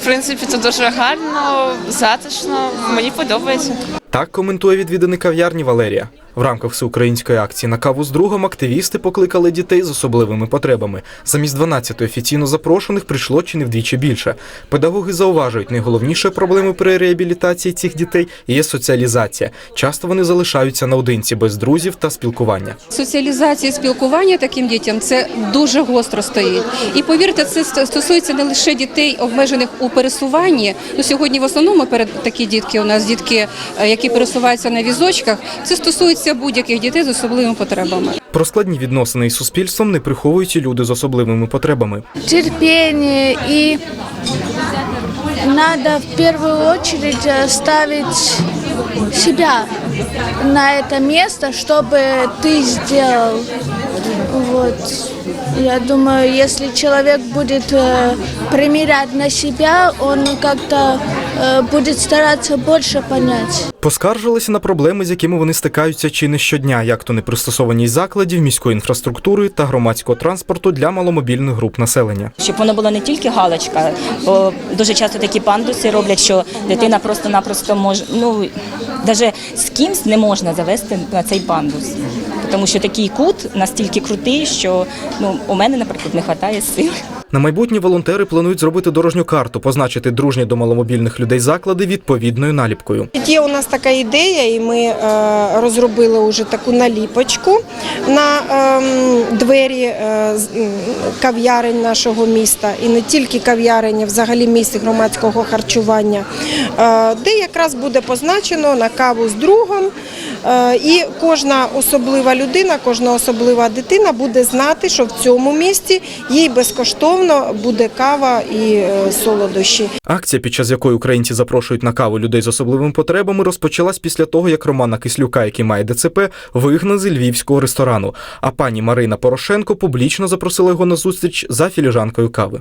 в принципі, тут дуже гарно, затишно. Мені подобається. Так коментує відвіданий кав'ярні Валерія. В рамках всеукраїнської акції на каву з другом активісти покликали дітей з особливими потребами. Замість 12 офіційно запрошених прийшло чи не вдвічі більше. Педагоги зауважують, найголовнішою проблемою при реабілітації цих дітей є соціалізація. Часто вони залишаються наодинці без друзів та спілкування. Соціалізація, спілкування таким дітям це дуже гостро стоїть. І повірте, це стосується не лише дітей, обмежених у пересуванні. Ну сьогодні в основному перед такі дітки у нас дітки, е, які пересуваються на візочках. Це стосується будь-яких дітей з особливими потребами. Про складні відносини із суспільством не приховують і люди з особливими потребами. терпение и надо в первую очередь э, ставить себя на это место, чтобы ты сделал. Вот. Я думаю, если человек будет э, примерять на себя, он как-то э, будет стараться больше понять. Поскаржилися на проблеми, з якими вони стикаються чи не щодня, як то непристосованість закладів, міської інфраструктури та громадського транспорту для маломобільних груп населення. щоб воно було не тільки галочка, бо дуже часто такі пандуси роблять, що дитина просто-напросто може, ну навіть з кимсь не можна завести на цей пандус. Тому що такий кут настільки крутий, що ну у мене, наприклад, не вистачає сил. На майбутнє волонтери планують зробити дорожню карту, позначити дружні до маломобільних людей заклади відповідною наліпкою. Є у нас така ідея, і ми е, розробили вже таку наліпочку на ем, двері е, з- кав'ярень нашого міста, і не тільки кав'ярень, а взагалі місць громадського харчування, е, де якраз буде позначено на каву з другом. Е, І кожна особлива людина, кожна особлива дитина буде знати, що в цьому місті їй безкоштовно буде кава і е, солодощі. Акція, під час якої українці запрошують на каву людей з особливими потребами, розпочалась після того, як Романа Кислюка, який має ДЦП, вигнали з львівського ресторану. А пані Марина Порошенко публічно запросила його на зустріч за філіжанкою кави.